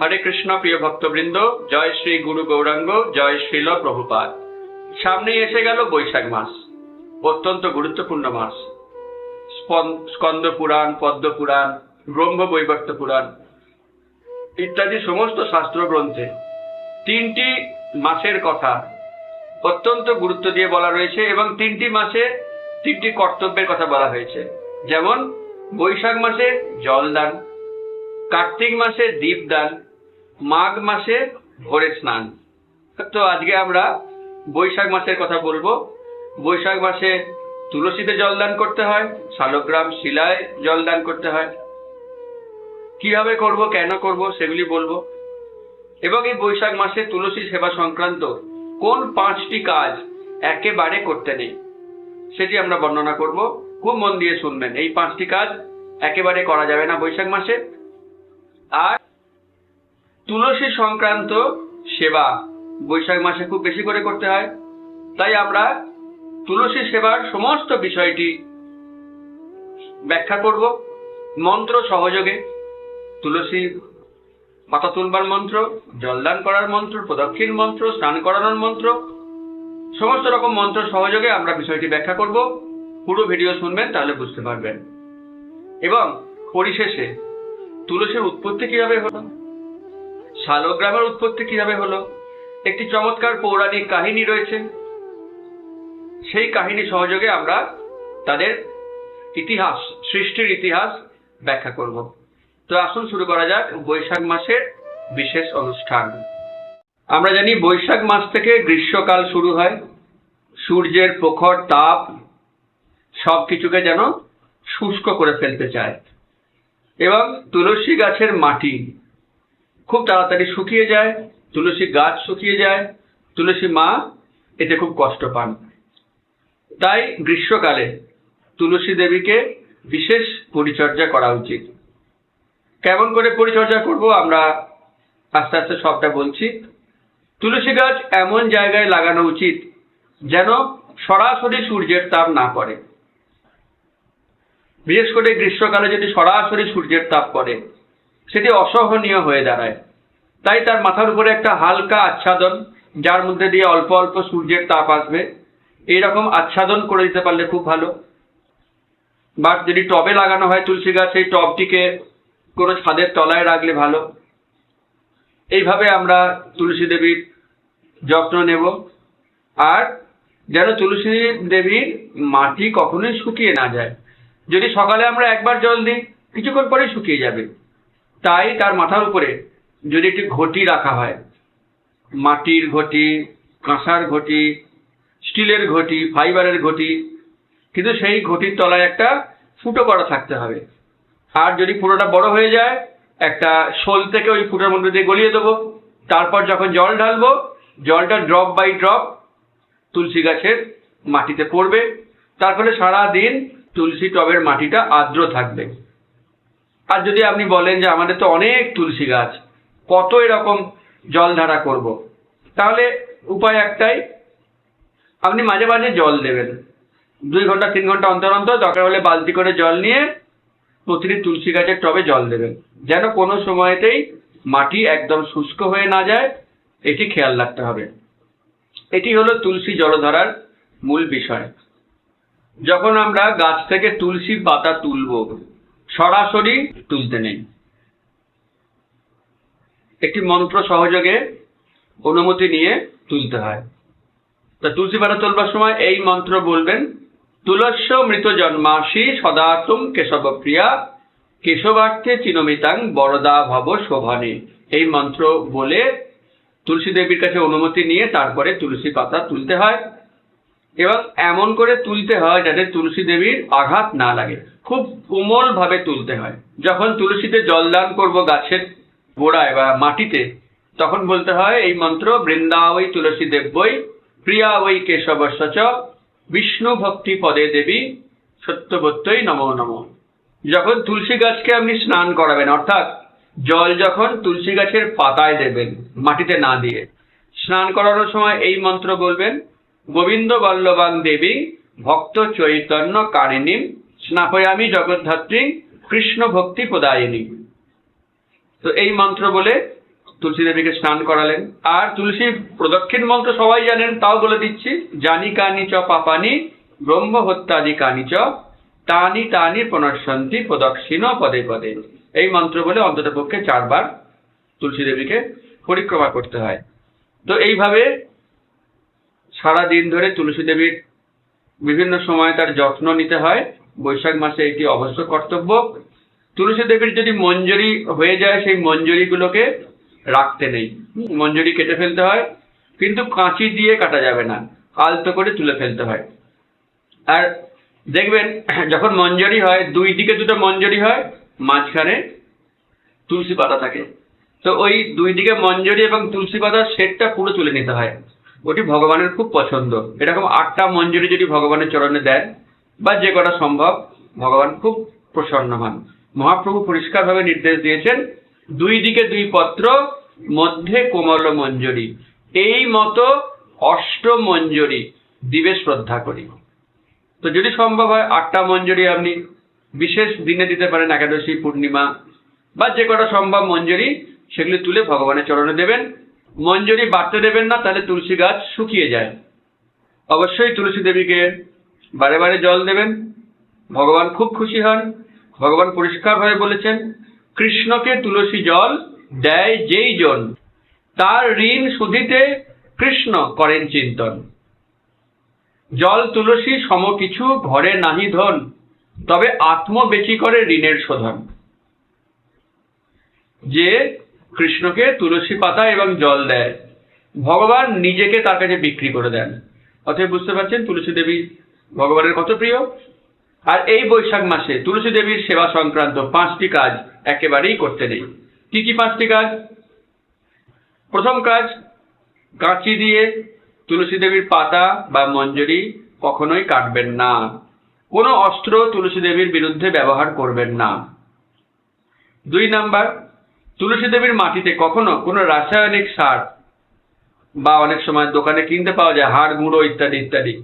হরে কৃষ্ণ প্রিয় ভক্তবৃন্দ, জয় শ্রী গুরু গৌরাঙ্গ, জয় শ্রীল প্রভুপাদ। সামনে এসে গেল বৈশাখ মাস, অত্যন্ত গুরুত্বপূর্ণ মাস। স্কন্দ পুরাণ, পদ্ম পুরাণ, ব্রহ্ম বৈবর্ত পুরাণ, ইত্যাদি সমস্ত শাস্ত্র গ্রন্থে তিনটি মাসের কথা অত্যন্ত গুরুত্ব দিয়ে বলা রয়েছে এবং তিনটি মাসে তিনটি কর্তব্যের কথা বলা হয়েছে। যেমন বৈশাখ মাসে জলদান কার্তিক মাসে দীপদান মাঘ মাসে ভোরে স্নান। তো আজকে আমরা বৈশাখ মাসের কথা বলব। বৈশাখ মাসে তুলসীতে জলদান করতে হয়, শালগ্রাম শিলায় জলদান করতে হয়। কীভাবে করব, কেন করব, সেগুলি বলব। এবং এই বৈশাখ মাসে তুলসী সেবা সংক্রান্ত কোন পাঁচটি কাজ একেবারে করতে নেই, সেটি আমরা বর্ণনা করব। খুব মন দিয়ে শুনবেন, এই পাঁচটি কাজ একেবারে করা যাবে না বৈশাখ মাসে। আর তুলসী সংক্রান্ত সেবা বৈশাখ মাসে খুব বেশি করে করতে হয়। তাই আমরা তুলসী সেবার সমস্ত বিষয়টি ব্যাখ্যা করব। মন্ত্র সহযোগে তুলসী পাতা তুলবার মন্ত্র জলদান করার মন্ত্র, প্রদক্ষিণ মন্ত্র, স্নান করানোর মন্ত্র, সমস্ত রকম মন্ত্র সহযোগে আমরা বিষয়টি ব্যাখ্যা করব। পুরো ভিডিও শুনবেন তাহলে বুঝতে পারবেন। এবং পরিশেষে তুলসীর উৎপত্তি কীভাবে হলো? শালগ্রামের উৎপত্তি কীভাবে হলো? একটি চমৎকার পৌরাণিক কাহিনী রয়েছে। সেই কাহিনী সহযোগে আমরা তাদের ইতিহাস, সৃষ্টির ইতিহাস ব্যাখ্যা করব। তো আসুন শুরু করা যাক বৈশাখ মাসের বিশেষ অনুষ্ঠান। আমরা জানি বৈশাখ মাস থেকে গ্রীষ্মকাল শুরু হয়। সূর্যের প্রখর তাপ সব কিছুকে যেন শুষ্ক করে ফেলতে চায়। এবং তুলসী গাছের মাটি খুব তাড়াতাড়ি শুকিয়ে যায়, তুলসী গাছ শুকিয়ে যায়, তুলসী মা এতে খুব কষ্ট পান। তাই গ্রীষ্মকালে তুলসী দেবীকে বিশেষ পরিচর্যা করা উচিত। কেমন করে পরিচর্যা করব আমরা আস্তে আস্তে সবটা বলছি। তুলসী গাছ এমন জায়গায় লাগানো উচিত যেন সরাসরি সূর্যের তাপ না পড়ে। বিশেষ করে গ্রীষ্মকালে যদি সরাসরি সূর্যের তাপ পড়ে, সেটি অসহনীয় হয়ে দাঁড়ায়। তাই তার মাথার উপরে একটা হালকা আচ্ছাদন, যার মধ্যে দিয়ে অল্প অল্প সূর্যের তাপ আসবে। এইরকম আচ্ছাদন করে দিতে পারলে খুব ভালো। বা যদি টবে লাগানো হয় তুলসী গাছ, সেই টবটিকে কোনো ছাদের তলায় রাখলে ভালো। এইভাবে আমরা তুলসী দেবীর যত্ন নেব। আর যেন তুলসী দেবীর মাটি কখনোই শুকিয়ে না যায়। যদি সকালে আমরা একবার জল দিই, কিছুক্ষণ পরেই শুকিয়ে যাবে। তাই তার মাথার উপরে যদি একটি ঘটি রাখা হয়, মাটির ঘটি, কাঁসার ঘটি, স্টিলের ঘটি, ফাইবারের ঘটি, কিন্তু সেই ঘটির তলায় একটা ফুটো করা থাকতে হবে। আর যদি ফুটোটা বড় হয়ে যায়, একটা শোল থেকে ওই ফুটোর মধ্যে দিয়ে গলিয়ে দেবো। তারপর যখন জল ঢালবো, জলটা ড্রপ বাই ড্রপ তুলসী গাছের মাটিতে পড়বে। তার ফলে সারাদিন তুলসী টবের মাটিটা আর্দ্র থাকবে। আর যদি আপনি বলেন যে আমাদের তো অনেক তুলসী গাছ, কত এরকম জল ধারা করব। তাহলে উপায় একটাই, আপনি মাঝে মাঝে জল দেবেন। দুই ঘণ্টা, তিন ঘণ্টা অন্তর অন্তর দরকার হলে বালতি করে জল নিয়ে প্রতিটি তুলসী গাছের টবে জল দেবেন। যেন কোনো সময়তেই মাটি একদম শুষ্ক হয়ে না যায়, এটি খেয়াল রাখতে হবে। এটি হলো তুলসী জলধারার মূল বিষয়। যখন আমরা গাছ থেকে তুলসী পাতা তুলব, সরাসরি তুলতে নেই। একটি মন্ত্র সহযোগে অনুমতি নিয়ে তুলতে হয়। তা তুলসী পাতা তুলবার সময় এই মন্ত্র বলবেন, তুলস্য মৃত জন্মাসি সদাতুম কেশব প্রিয়া, কেশবার্থে চিনমিতাং বরদা ভব শোভানে। এই মন্ত্র বলে তুলসী দেবীর কাছে অনুমতি নিয়ে তারপরে তুলসী পাতা তুলতে হয়। এবং এমন করে তুলতে হয় যাতে তুলসী দেবীর আঘাত না লাগে। খুব কোমল ভাবে তুলতে হয়। যখন তুলসীতে জলদান করব গাছের গোড়ায় বা মাটিতে, তখন বলতে হয় এই মন্ত্র, বৃন্দাবৈ তুলসী দেব্যই প্রিয়া ওই কেশবস্য চ বিষ্ণু ভক্তি পদে দেবী সত্যবত্যই নমো নমঃ। যখন তুলসী গাছকে আপনি স্নান করাবেন, অর্থাৎ জল যখন তুলসী গাছের পাতায় দেবেন, মাটিতে না দিয়ে, স্নান করানোর সময় এই মন্ত্র বলবেন গোবিন্দ বল্লবাং দেবী, ভক্ত চৈতন্য কারিণী, স্নাপয়ামি জগদ্ধাত্রী, কৃষ্ণ ভক্তি প্রদায়িনী। তো এই মন্ত্র বলে তুলসী দেবীকে স্নান করালেন। আর তুলসী প্রদক্ষিণ মন্ত্র সবাই জানেন, তাও বলে দিচ্ছি, জানি কানি চ পাপানি, ব্রহ্ম হত্যাদি কানি চ, তানি তানি পুনঃসন্তি প্রদক্ষিণ পদে পদে। এই মন্ত্র বলে অন্তত পক্ষে চারবার তুলসী দেবীকে পরিক্রমা করতে হয়। তো এইভাবে সারা দিন ধরে তুলসী দেবীর বিভিন্ন সময় তার যত্ন নিতে হয়। বৈশাখ মাসে এটি অবশ্য কর্তব্য। তুলসী দেবীর যদি মঞ্জরি হয়ে যায়, সেই মঞ্জরিগুলোকে রাখতে নেই। মঞ্জরি কেটে ফেলতে হয়, কিন্তু কাঁচি দিয়ে কাটা যাবে না। আলতো করে তুলে ফেলতে হয়। আর দেখবেন, যখন মঞ্জরি হয়, দুই দিকে দুটো মঞ্জুরি হয়, মাঝখানে তুলসী পাতা থাকে। তো ওই দুই দিকে মঞ্জরি এবং তুলসী পাতার সেটটা পুরো তুলে নিতে হয়। ওটি ভগবানের খুব পছন্দ। এরকম আটটা মঞ্জুরি যদি ভগবানের চরণে দেন, বা যে কটা সম্ভব, ভগবান খুব প্রসন্ন হন। মহাপ্রভু পরিষ্কারভাবে নির্দেশ দিয়েছেন, দুই দিকে দুই পত্র, মধ্যে কোমল মঞ্জুরি। এই মতো অষ্ট মঞ্জরি দিবে শ্রদ্ধা করি। তো যদি সম্ভব হয়, আটটা মঞ্জুরি আপনি বিশেষ দিনে দিতে পারেন, একাদশী, পূর্ণিমা, বা যে কটা সম্ভব মঞ্জুরি, সেগুলি তুলে ভগবানের চরণে দেবেন। মঞ্জরি বাড়তে দেবেন না, তাহলে তুলসী গাছ শুকিয়ে যায়। অবশ্যই তুলসী দেবীকে বারে বারে জল দেবেন। ভগবান খুব খুশি হন। ভগবান পরিষ্কারভাবে বলেছেন, কৃষ্ণকে তুলসী জল দেয় যেই জন, তার ঋণ শুধিতে কৃষ্ণ করেন চিন্তন। জল তুলসী সম কিছু ঘরে নাহি ধন, তবে আত্ম বেচি করে ঋণের শোধন। যে কৃষ্ণকে তুলসী পাতা এবং জল দেয়। ভগবান নিজেকে তার কাছে বিক্রি করে দেন। অতএব বুঝতে পারছেন, তুলসী দেবী ভগবানের কত প্রিয়? আর এই বৈশাখ মাসে তুলসী দেবীর সেবা সংক্রান্ত পাঁচটি কাজ একেবারেই করতে নেই। কি কি পাঁচটি কাজ? প্রথম কাজ, কাঁচি দিয়ে তুলসী দেবীর পাতা বা মঞ্জুরি কখনোই কাটবেন না। কোনো অস্ত্র তুলসী দেবীর বিরুদ্ধে ব্যবহার করবেন না। দুই নাম্বার তুলসী দেবীর মাটিতে কখনো কোনো রাসায়নিক সার বা অনেক সময় দোকানে কিনতে পাওয়া যায়, হাড় গুঁড়ো ইত্যাদি ইত্যাদি।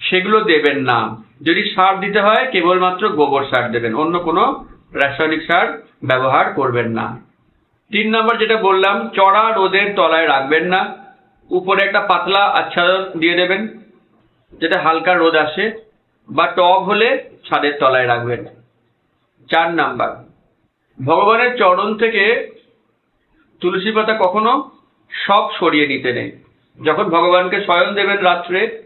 সেগুলো দেবেন না। যদি সার দিতে হয়, কেবলমাত্র গোবর সার দেবেন। অন্য কোনো রাসায়নিক সার ব্যবহার করবেন না। তিন নম্বর যেটা বললাম, চড়া রোদের তলায় রাখবেন না। উপরে একটা পাতলা আচ্ছাদন দিয়ে দেবেন, যেটা হালকা রোদ আসে, বা টব হলে ছাদের তলায় রাখবেন। চার নাম্বার ভগবানের চরণ থেকে তুলসী পাতা কখনো সব সরিয়ে নিতে নেই। যখন ভগবানকে স্বয়ং দেবেন রাত্রে,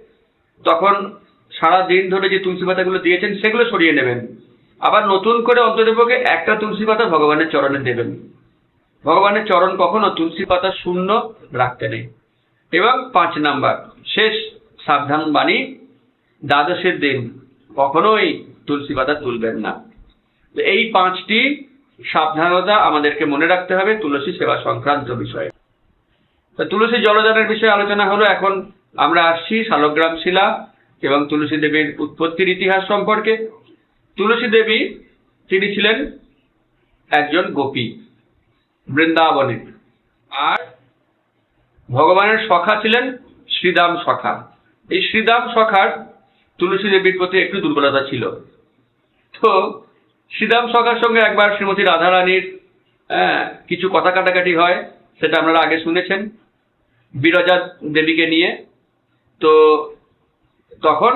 তখন সারা দিন ধরে যে তুলসী পাতাগুলো দিয়েছেন, সেগুলো সরিয়ে নেবেন। আবার নতুন করে অন্তদেবকে একটা তুলসী পাতা ভগবানের চরণে দেবেন। ভগবানের চরণ কখনো তুলসী পাতা শূন্য রাখতে নেই। এবং পাঁচ নাম্বার, শেষ সাবধান বাণী, দ্বাদশের দিন কখনোই তুলসী পাতা তুলবেন না। এই পাঁচটি সাবধানতা আমাদেরকে মনে রাখতে হবে তুলসী সেবা সংক্রান্ত বিষয়ে। তুলসী জলদানের বিষয়ে আলোচনা হলো, এখন আমরা আসছি শালগ্রাম শিলা এবং তুলসী দেবীর উৎপত্তির ইতিহাস সম্পর্কে। তুলসী দেবী, তিনি ছিলেন একজন গোপী, বৃন্দাবনে। আর ভগবানের সখা ছিলেন শ্রীদাম সখা। এই শ্রীদাম সখার তুলসী দেবীর প্রতি একটু দুর্বলতা ছিল। তো শ্রীদাম সখার সঙ্গে একবার শ্রীমতী রাধারানীর হ্যাঁ, কিছু কথা কাটাকাটি হয় সেটা আপনারা আগে শুনেছেন বিরজা দেবীকে নিয়ে। তো তখন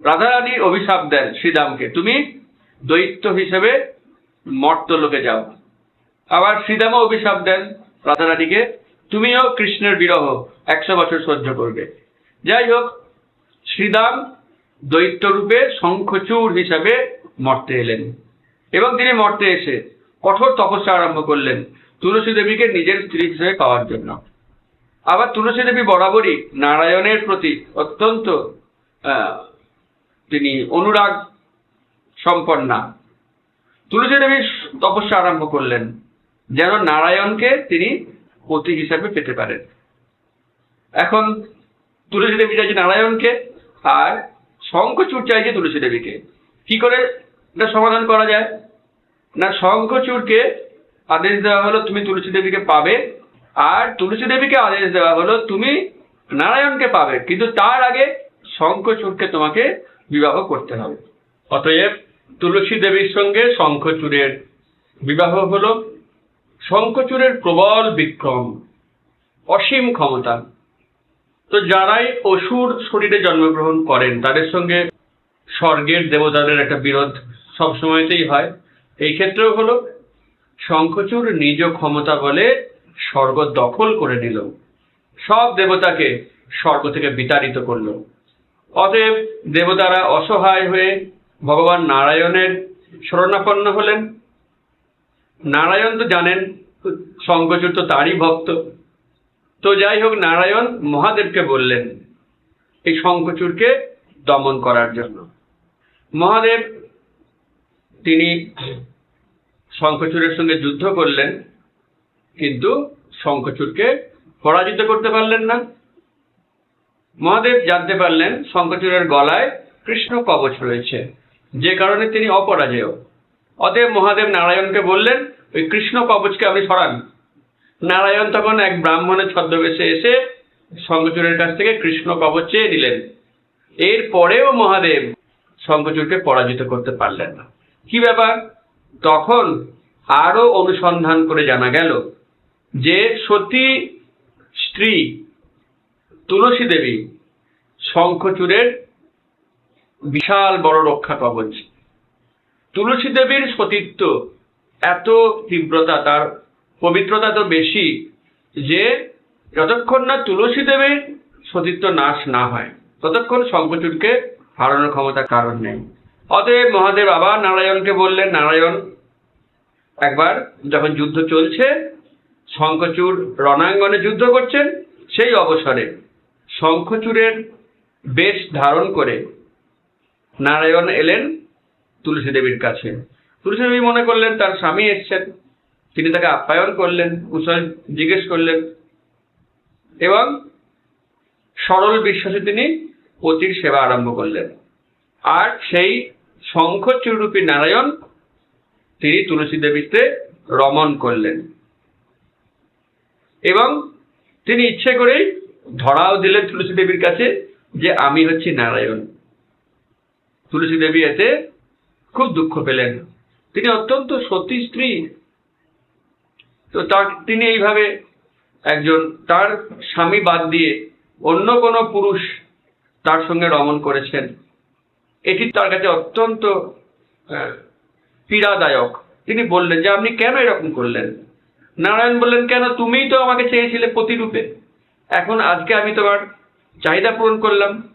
রাধারানী অভিশাপ দেন শ্রীরামকে তুমি দৈত্য হিসেবে মর্তলোকে যাও। আবার শ্রীদামও অভিশাপ দেন রাধারানীকে তুমিও কৃষ্ণের বিরহ একশো বছর সহ্য করবে। যাই হোক শ্রীদাম দৈত্য রূপে শঙ্খচূড় হিসাবে মর্তে এলেন। এবং তিনি মর্তে এসে কঠোর তপস্যা আরম্ভ করলেন তুলসী দেবীকে নিজের স্ত্রী হিসেবে পাওয়ার জন্য। আবার তুলসী দেবী বরাবরই নারায়ণের প্রতি অত্যন্ত তিনি অনুরাগ সম্পন্না। তুলসী দেবী তপস্যা আরম্ভ করলেন যেন নারায়ণকে তিনি পতি হিসাবে পেতে পারেন। এখন তুলসী দেবী চাইছে নারায়ণকে আর শঙ্খচূড় চাইছে তুলসী দেবীকে। কি করে এটা সমাধান করা যায়। না, শঙ্খচূড়কে আদেশ দেওয়া হলো, তুমি তুলসী দেবীকে পাবে। আর তুলসী দেবীকে আদেশ দেওয়া হলো, তুমি নারায়ণকে পাবে। কিন্তু তার আগে শঙ্খচূড়কে তোমাকে বিবাহ করতে হবে। অতএব তুলসী দেবীর সঙ্গে শঙ্খচূড়ের বিবাহ হলো। শঙ্খচূড়ের প্রবল বিক্রম, অসীম ক্ষমতা। তো যারাই অসুর শরীরে জন্মগ্রহণ করেন, তাদের সঙ্গে স্বর্গের দেবতাদের একটা বিরোধ সব সময়তেই হয়। এই ক্ষেত্রেও হলো, শঙ্খচূড় নিজ ক্ষমতা বলে স্বর্গ দখল করে নিল। সব দেবতাকে স্বর্গ থেকে বিতাড়িত করল। অতএব দেবতারা অসহায় হয়ে ভগবান নারায়ণের শরণাপন্ন হলেন। নারায়ণ তো জানেন শঙ্কচূড় তো তারই ভক্ত। তো যাই হোক, নারায়ণ মহাদেবকে বললেন এই শঙ্কচূড়কে দমন করার জন্য। মহাদেব তিনি শঙ্খচূড়ের সঙ্গে যুদ্ধ করলেন, কিন্তু শঙ্খচূড়কে পরাজিত করতে পারলেন না। মহাদেব জানতে পারলেন শঙ্খচূড়ের গলায় কৃষ্ণ কবচ রয়েছে, যে কারণে তিনি অপরাজেয়। অতএব মহাদেব নারায়ণকে বললেন, ওই কৃষ্ণ কবচকে আপনি সরান। নারায়ণ তখন এক ব্রাহ্মণের ছদ্মবেশে এসে শঙ্খচূড়ের কাছ থেকে কৃষ্ণ কবচ চেয়ে নিলেন। এর পরেও মহাদেব শঙ্খচূড়কে পরাজিত করতে পারলেন না। কি ব্যাপার? তখন আরও অনুসন্ধান করে জানা গেল যে সতী স্ত্রী তুলসী দেবী শঙ্খচূড়ের বিশাল বড় রক্ষা কবচ। তুলসী দেবীর সতীত্ব এত তীব্রতা, তার পবিত্রতা তো বেশি যে যতক্ষণ না তুলসী দেবীর সতীত্ব নাশ না হয়, ততক্ষণ শঙ্খচূড়কে হারানোর ক্ষমতা কারণ নেই। অতএব মহাদেব বাবা নারায়ণকে বললেন, নারায়ণ, একবার যখন যুদ্ধ চলছে, শঙ্খচূড় রণাঙ্গনে যুদ্ধ করছেন, সেই অবসরে শঙ্খচূড়ের বেশ ধারণ করে নারায়ণ এলেন তুলসী দেবীর কাছে। তুলসী দেবী মনে করলেন, তার স্বামী এসছেন। তিনি তাকে আপ্যায়ন করলেন কুশল জিজ্ঞেস করলেন এবং সরল বিশ্বাসে তিনি পতির সেবা আরম্ভ করলেন। আর সেই শঙ্খচূড়রূপী নারায়ণ তিনি তুলসী দেবীতে রমণ করলেন। এবং তিনি ইচ্ছে করেই ধরাও দিলেন তুলসী দেবীর কাছে যে, আমি হচ্ছি নারায়ণ। তুলসী দেবী এতে খুব দুঃখ পেলেন। তিনি অত্যন্ত সতী স্ত্রী তো তার, তিনি এইভাবে একজন, তার স্বামী বাদ দিয়ে অন্য কোনো পুরুষ তার সঙ্গে রমণ করেছেন। এটি তার কাছে অত্যন্ত পীড়াদায়ক। তিনি বললেন যে, আপনি কেন এরকম করলেন? নারায়ণ বললেন, কেন? তুমিই তো আমাকে চেয়েছিলে প্রতিরূপে। এখন আজকে আমি তোমার চাহিদা পূরণ করলাম।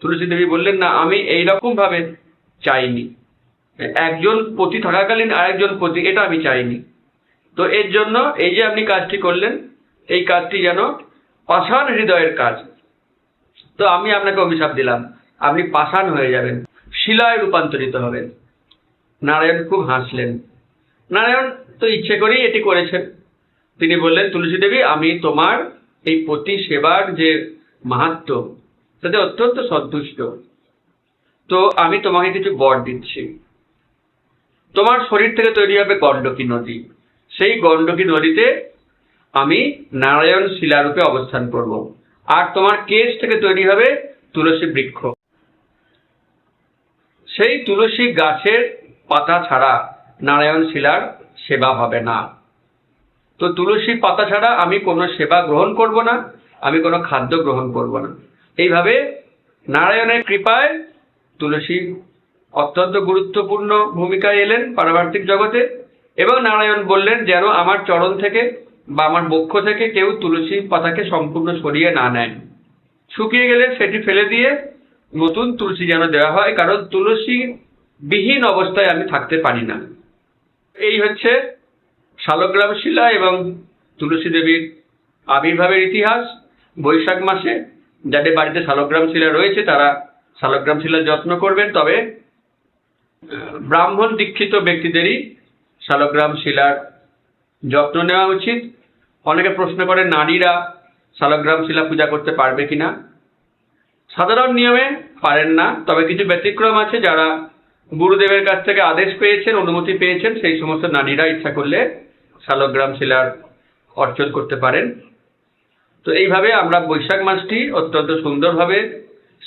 তুলসী দেবী বললেন, না, আমি এইরকম ভাবে চাইনি। একজন পতি থাকাকালীন আরেকজন পতি, এটা আমি চাইনি। তো এর জন্য এই যে আপনি কাজটি করলেন, এই কাজটি যেন পাষাণ হৃদয়ের কাজ তো আমি আপনাকে অভিশাপ দিলাম। আপনি পাষাণ হয়ে যাবেন। শিলায় রূপান্তরিত হবেন। নারায়ণ খুব হাসলেন। নারায়ণ তো ইচ্ছে করেই এটি করেছেন। তিনি বললেন, তুলসী দেবী, আমি তোমার এই পতি সেবার যে মাহাত্ম, তাতে অত্যন্ত সন্তুষ্ট। তো আমি তোমাকে কিছু বর দিচ্ছি। তোমার শরীর থেকে তৈরি হবে গণ্ডকী নদী। সেই গণ্ডকী নদীতে আমি নারায়ণ শিলারূপে অবস্থান করব। আর তোমার কেশ থেকে তৈরি হবে তুলসী বৃক্ষ। সেই তুলসী গাছের পাতা ছাড়া নারায়ণ শিলার সেবা হবে না। তো তুলসী পাতা ছাড়া আমি কোনো সেবা গ্রহণ করব না, আমি কোনো খাদ্য গ্রহণ করব না। এইভাবে নারায়ণের কৃপায় তুলসী অত্যন্ত গুরুত্বপূর্ণ ভূমিকায় এলেন পারমার্থিক জগতে এবং নারায়ণ বললেন, যেন আমার চরণ থেকে বা আমার বক্ষ থেকে কেউ তুলসী পাতাকে সম্পূর্ণ সরিয়ে না নেয় শুকিয়ে গেলে সেটি ফেলে দিয়ে নতুন তুলসী যেন দেওয়া হয়, কারণ তুলসী বিহীন অবস্থায় আমি থাকতে পারি না। এই হচ্ছে শালগ্রাম শিলা এবং তুলসী দেবীর আবির্ভাবের ইতিহাস। বৈশাখ মাসে যাদের বাড়িতে শালগ্রাম শিলা রয়েছে, তারা শালগ্রাম শিলার যত্ন করবেন। তবে ব্রাহ্মণ দীক্ষিত ব্যক্তিদেরই শালগ্রাম শিলার যত্ন নেওয়া উচিত। অনেকে প্রশ্ন করে, নারীরা শালগ্রাম শিলা পূজা করতে পারবে কিনা? সাধারণ নিয়মে পারেন না, তবে কিছু ব্যতিক্রম আছে যারা গুরুদেবের কাছ থেকে আদেশ পেয়েছেন, অনুমতি পেয়েছেন, সেই সমস্ত নারীরা ইচ্ছা করলে শালগ্রাম শিলার অর্জন করতে পারেন। তো এইভাবে আমরা বৈশাখ মাসটি অত্যন্ত সুন্দরভাবে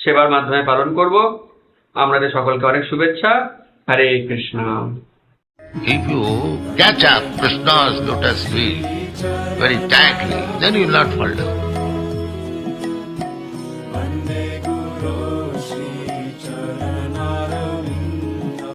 সেবার মাধ্যমে পালন করব। আমাদের সকলকে অনেক শুভেচ্ছা। হরে Krishna. If you catch up Krishna's lotus feet very tightly, then you will not fall down.